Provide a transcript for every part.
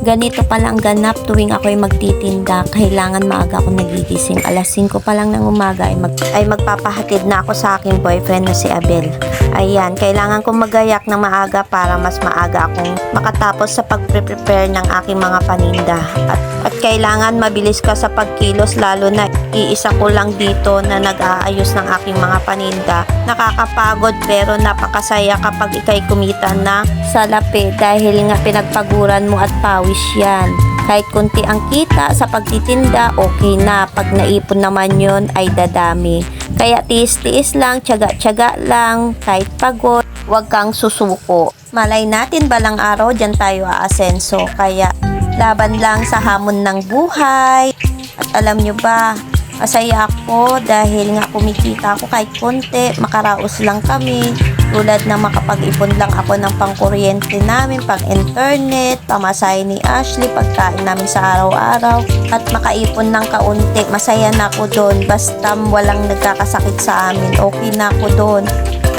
Ganito pala ang ganap tuwing ako'y magtitinda. Kailangan maaga ako nagigising. Alas 5 pa lang ng umaga ay, mag, ay magpapahatid na ako sa aking boyfriend na si Abel. Ayan, kailangan kong magayak na maaga para mas maaga akong makatapos sa pag-prepare ng aking mga paninda. At, at kailangan mabilis ka sa pagkilos lalo na iisa ko lang dito na nag-aayos ng aking mga paninda. Nakakapagod pero napakasaya kapag ikay kumita na sa lapi dahil nga pinagpaguran mo at pawis yan. Kahit kunti ang kita sa pagtitinda, okay na. Pag naipon naman yon ay dadami. Kaya tiis-tiis lang, tiyaga-tiyaga lang, kahit pagod, huwag kang susuko. Malay natin balang araw, dyan tayo aasenso. Kaya laban lang sa hamon ng buhay. At alam nyo ba, masaya ako dahil nga kumikita ako kahit konti, makaraos lang kami. Tulad na makapag-ipon lang ako ng pangkuryente namin, pang internet, pamasahe ni Ashley, pagkain namin sa araw-araw, at makaipon ng kaunti. Masaya na ako doon, basta walang nagkakasakit sa amin, okay na ako doon.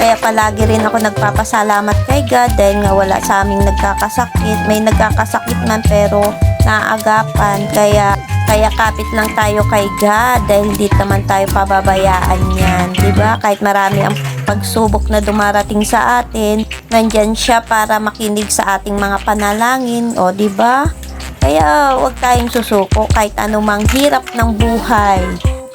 Kaya palagi rin ako nagpapasalamat kay God dahil nga wala sa aming nagkakasakit. May nagkakasakit man pero naagapan. Kaya kaya kapit lang tayo kay God dahil hindi naman tayo pababayaan yan. ba Kahit marami ang pagsubok na dumarating sa atin, nandyan siya para makinig sa ating mga panalangin. O, ba Kaya huwag tayong susuko kahit anumang hirap ng buhay.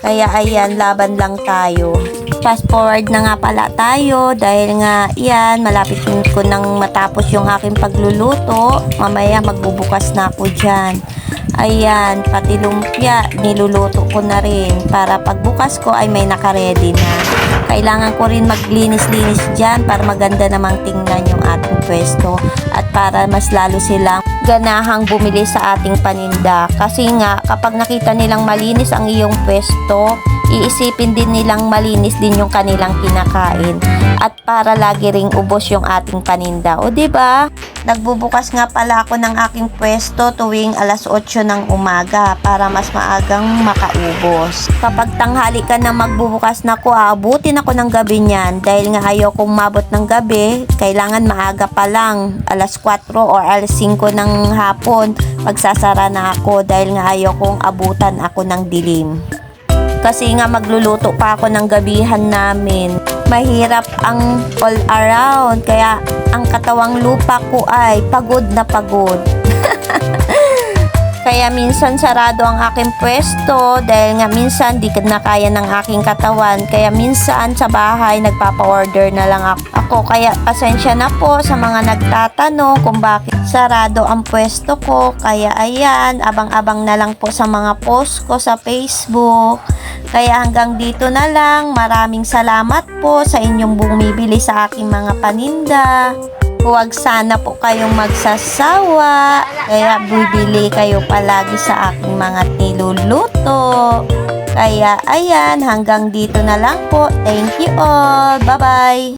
Kaya ayan, laban lang tayo. Fast forward na nga pala tayo dahil nga yan, malapit ko nang matapos yung aking pagluluto. Mamaya magbubukas na ako dyan. Ayan, pati lumpia, niluluto ko na rin para pagbukas ko ay may nakaredy na. Kailangan ko rin maglinis-linis dyan para maganda namang tingnan yung ating pwesto at para mas lalo silang ganahang bumili sa ating paninda. Kasi nga, kapag nakita nilang malinis ang iyong pwesto, iisipin din nilang malinis din yung kanilang kinakain. At para lagi ring ubos yung ating paninda. O, ba? Nagbubukas nga pala ako ng aking pwesto tuwing alas 8 ng umaga para mas maagang makaubos. Kapag tanghali ka na magbubukas na ko, aabutin ako ng gabi niyan dahil nga ayaw kong mabot ng gabi, kailangan maaga pa lang, alas 4 or alas 5 ng hapon, magsasara na ako dahil nga ayaw kong abutan ako ng dilim. Kasi nga magluluto pa ako ng gabihan namin. Mahirap ang all around. Kaya ang katawang lupa ko ay pagod na pagod. Kaya minsan sarado ang aking pwesto dahil nga minsan di na kaya ng aking katawan. Kaya minsan sa bahay nagpapa-order na lang ako. Kaya pasensya na po sa mga nagtatanong kung bakit sarado ang pwesto ko. Kaya ayan, abang-abang na lang po sa mga post ko sa Facebook. Kaya hanggang dito na lang. Maraming salamat po sa inyong bumibili sa aking mga paninda. Huwag sana po kayong magsasawa. Kaya bibili kayo palagi sa aking mga niluluto. Kaya ayan, hanggang dito na lang po. Thank you all. Bye-bye.